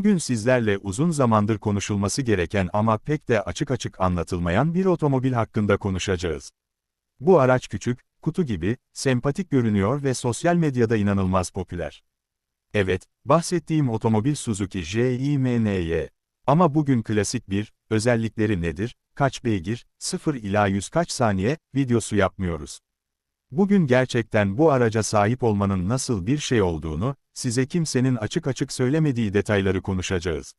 Bugün sizlerle uzun zamandır konuşulması gereken ama pek de açık açık anlatılmayan bir otomobil hakkında konuşacağız. Bu araç küçük, kutu gibi, sempatik görünüyor ve sosyal medyada inanılmaz popüler. Evet, bahsettiğim otomobil Suzuki JIMNY. Ama bugün klasik bir, özellikleri nedir, kaç beygir, 0 ila 100 kaç saniye, videosu yapmıyoruz. Bugün gerçekten bu araca sahip olmanın nasıl bir şey olduğunu, size kimsenin açık açık söylemediği detayları konuşacağız.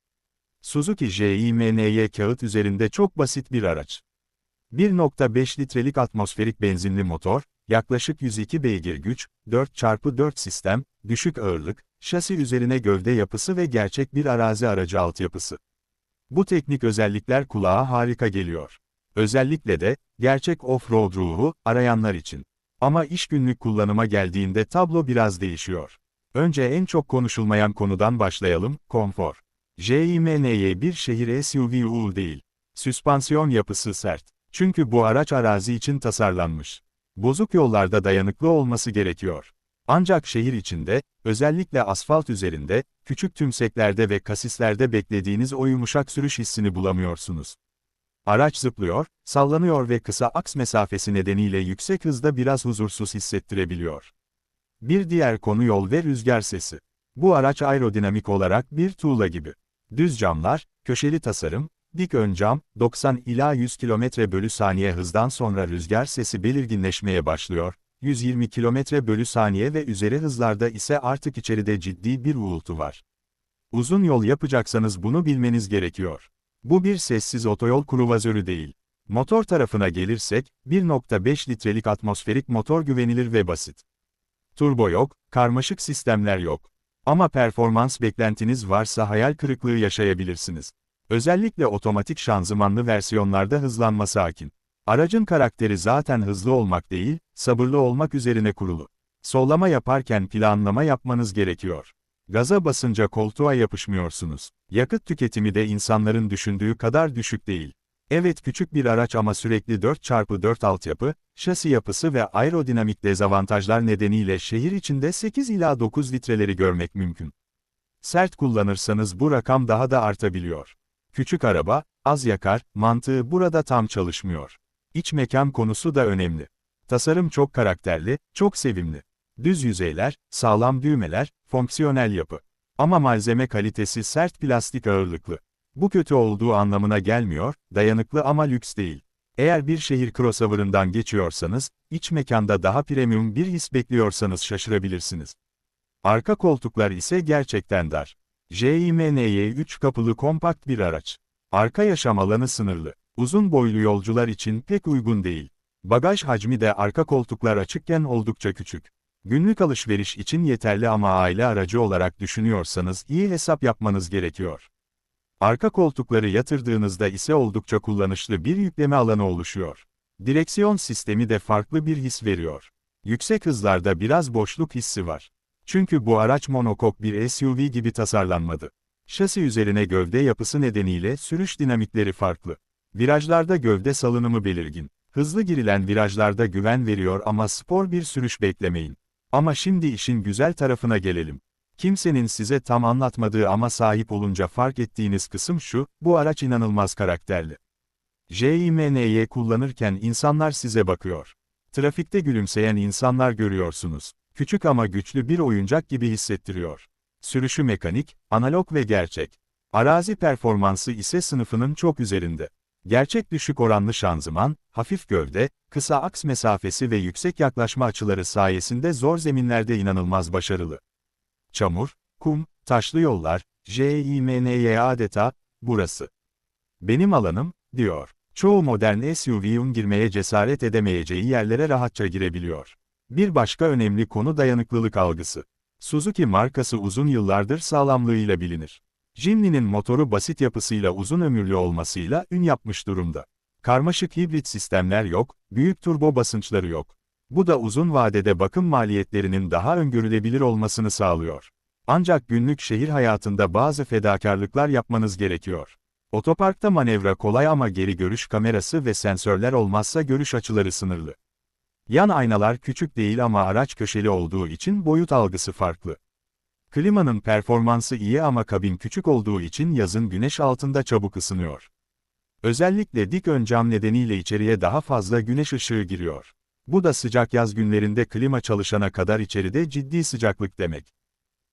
Suzuki JIMNY kağıt üzerinde çok basit bir araç. 1.5 litrelik atmosferik benzinli motor, yaklaşık 102 beygir güç, 4x4 sistem, düşük ağırlık, şasi üzerine gövde yapısı ve gerçek bir arazi aracı altyapısı. Bu teknik özellikler kulağa harika geliyor. Özellikle de, gerçek off-road ruhu, arayanlar için. Ama iş günlük kullanıma geldiğinde tablo biraz değişiyor. Önce en çok konuşulmayan konudan başlayalım, konfor. JIMNY bir şehir SUV değil. Süspansiyon yapısı sert. Çünkü bu araç arazi için tasarlanmış. Bozuk yollarda dayanıklı olması gerekiyor. Ancak şehir içinde, özellikle asfalt üzerinde, küçük tümseklerde ve kasislerde beklediğiniz o yumuşak sürüş hissini bulamıyorsunuz. Araç zıplıyor, sallanıyor ve kısa aks mesafesi nedeniyle yüksek hızda biraz huzursuz hissettirebiliyor. Bir diğer konu yol ve rüzgar sesi. Bu araç aerodinamik olarak bir tuğla gibi. Düz camlar, köşeli tasarım, dik ön cam, 90 ila 100 km bölü saniye hızdan sonra rüzgar sesi belirginleşmeye başlıyor, 120 km bölü saniye ve üzeri hızlarda ise artık içeride ciddi bir uğultu var. Uzun yol yapacaksanız bunu bilmeniz gerekiyor. Bu bir sessiz otoyol kruvazörü değil. Motor tarafına gelirsek, 1.5 litrelik atmosferik motor güvenilir ve basit. Turbo yok, karmaşık sistemler yok. Ama performans beklentiniz varsa hayal kırıklığı yaşayabilirsiniz. Özellikle otomatik şanzımanlı versiyonlarda hızlanma sakin. Aracın karakteri zaten hızlı olmak değil, sabırlı olmak üzerine kurulu. Sollama yaparken planlama yapmanız gerekiyor. Gaza basınca koltuğa yapışmıyorsunuz. Yakıt tüketimi de insanların düşündüğü kadar düşük değil. Evet küçük bir araç ama sürekli 4x4 altyapı, şasi yapısı ve aerodinamik dezavantajlar nedeniyle şehir içinde 8 ila 9 litreleri görmek mümkün. Sert kullanırsanız bu rakam daha da artabiliyor. Küçük araba, az yakar, mantığı burada tam çalışmıyor. İç mekan konusu da önemli. Tasarım çok karakterli, çok sevimli. Düz yüzeyler, sağlam düğmeler, fonksiyonel yapı. Ama malzeme kalitesi sert plastik ağırlıklı. Bu kötü olduğu anlamına gelmiyor, dayanıklı ama lüks değil. Eğer bir şehir crossover'ından geçiyorsanız, iç mekanda daha premium bir his bekliyorsanız şaşırabilirsiniz. Arka koltuklar ise gerçekten dar. JIMNY 3 kapılı kompakt bir araç. Arka yaşam alanı sınırlı. Uzun boylu yolcular için pek uygun değil. Bagaj hacmi de arka koltuklar açıkken oldukça küçük. Günlük alışveriş için yeterli ama aile aracı olarak düşünüyorsanız iyi hesap yapmanız gerekiyor. Arka koltukları yatırdığınızda ise oldukça kullanışlı bir yükleme alanı oluşuyor. Direksiyon sistemi de farklı bir his veriyor. Yüksek hızlarda biraz boşluk hissi var. Çünkü bu araç monokok bir SUV gibi tasarlanmadı. Şasi üzerine gövde yapısı nedeniyle sürüş dinamikleri farklı. Virajlarda gövde salınımı belirgin. Hızlı girilen virajlarda güven veriyor ama spor bir sürüş beklemeyin. Ama şimdi işin güzel tarafına gelelim. Kimsenin size tam anlatmadığı ama sahip olunca fark ettiğiniz kısım şu, bu araç inanılmaz karakterli. JIMNY kullanırken insanlar size bakıyor. Trafikte gülümseyen insanlar görüyorsunuz. Küçük ama güçlü bir oyuncak gibi hissettiriyor. Sürüşü mekanik, analog ve gerçek. Arazi performansı ise sınıfının çok üzerinde. Gerçek düşük oranlı şanzıman, hafif gövde, kısa aks mesafesi ve yüksek yaklaşma açıları sayesinde zor zeminlerde inanılmaz başarılı. Çamur, kum, taşlı yollar, JIMNY adeta, burası. Benim alanım, diyor. Çoğu modern SUV'un girmeye cesaret edemeyeceği yerlere rahatça girebiliyor. Bir başka önemli konu dayanıklılık algısı. Suzuki markası uzun yıllardır sağlamlığıyla bilinir. Jimny'nin motoru basit yapısıyla uzun ömürlü olmasıyla ün yapmış durumda. Karmaşık hibrit sistemler yok, büyük turbo basınçları yok. Bu da uzun vadede bakım maliyetlerinin daha öngörülebilir olmasını sağlıyor. Ancak günlük şehir hayatında bazı fedakarlıklar yapmanız gerekiyor. Otoparkta manevra kolay ama geri görüş kamerası ve sensörler olmazsa görüş açıları sınırlı. Yan aynalar küçük değil ama araç köşeli olduğu için boyut algısı farklı. Klimanın performansı iyi ama kabin küçük olduğu için yazın güneş altında çabuk ısınıyor. Özellikle dik ön cam nedeniyle içeriye daha fazla güneş ışığı giriyor. Bu da sıcak yaz günlerinde klima çalışana kadar içeride ciddi sıcaklık demek.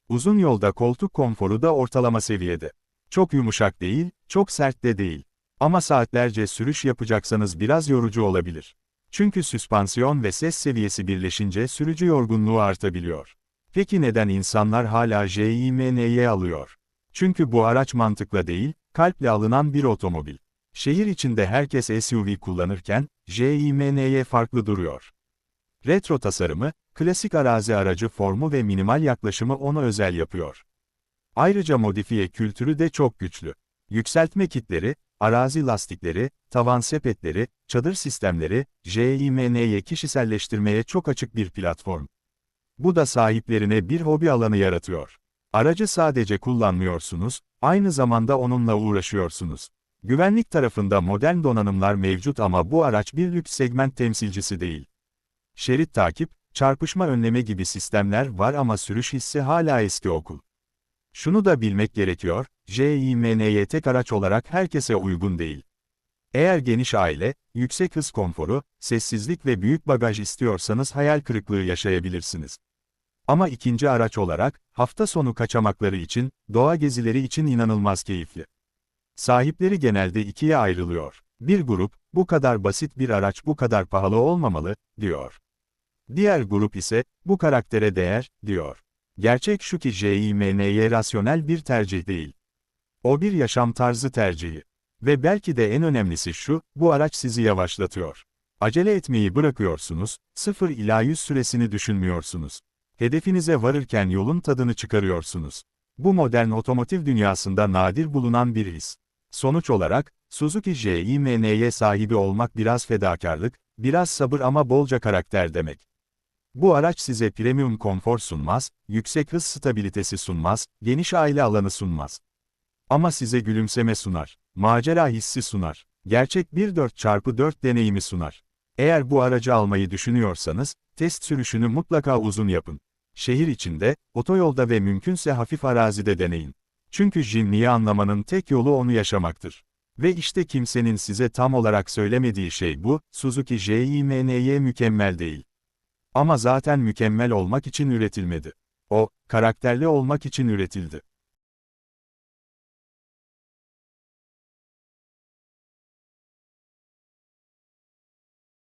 Uzun yolda koltuk konforu da ortalama seviyede. Çok yumuşak değil, çok sert de değil. Ama saatlerce sürüş yapacaksanız biraz yorucu olabilir. Çünkü süspansiyon ve ses seviyesi birleşince sürücü yorgunluğu artabiliyor. Peki neden insanlar hala JIMN'ye alıyor? Çünkü bu araç mantıkla değil, kalple alınan bir otomobil. Şehir içinde herkes SUV kullanırken, JIMN'ye farklı duruyor. Retro tasarımı, klasik arazi aracı formu ve minimal yaklaşımı onu özel yapıyor. Ayrıca modifiye kültürü de çok güçlü. Yükseltme kitleri, arazi lastikleri, tavan sepetleri, çadır sistemleri, JIMN'ye kişiselleştirmeye çok açık bir platform. Bu da sahiplerine bir hobi alanı yaratıyor. Aracı sadece kullanmıyorsunuz, aynı zamanda onunla uğraşıyorsunuz. Güvenlik tarafında modern donanımlar mevcut ama bu araç bir lüks segment temsilcisi değil. Şerit takip, çarpışma önleme gibi sistemler var ama sürüş hissi hala eski okul. Şunu da bilmek gerekiyor, JIMNY tek araç olarak herkese uygun değil. Eğer geniş aile, yüksek hız konforu, sessizlik ve büyük bagaj istiyorsanız hayal kırıklığı yaşayabilirsiniz. Ama ikinci araç olarak, hafta sonu kaçamakları için, doğa gezileri için inanılmaz keyifli. Sahipleri genelde ikiye ayrılıyor. Bir grup, bu kadar basit bir araç bu kadar pahalı olmamalı, diyor. Diğer grup ise, bu karaktere değer, diyor. Gerçek şu ki JIMNY rasyonel bir tercih değil. O bir yaşam tarzı tercihi. Ve belki de en önemlisi şu, bu araç sizi yavaşlatıyor. Acele etmeyi bırakıyorsunuz, 0 ila 100 süresini düşünmüyorsunuz. Hedefinize varırken yolun tadını çıkarıyorsunuz. Bu modern otomotiv dünyasında nadir bulunan bir his. Sonuç olarak, Suzuki JIMN'ye sahibi olmak biraz fedakarlık, biraz sabır ama bolca karakter demek. Bu araç size premium konfor sunmaz, yüksek hız stabilitesi sunmaz, geniş aile alanı sunmaz. Ama size gülümseme sunar, macera hissi sunar, gerçek bir 4x4 deneyimi sunar. Eğer bu aracı almayı düşünüyorsanız, test sürüşünü mutlaka uzun yapın. Şehir içinde, otoyolda ve mümkünse hafif arazide deneyin. Çünkü Jinli'yi anlamanın tek yolu onu yaşamaktır. Ve işte kimsenin size tam olarak söylemediği şey bu, Suzuki JIMNY mükemmel değil. Ama zaten mükemmel olmak için üretilmedi. O, karakterli olmak için üretildi.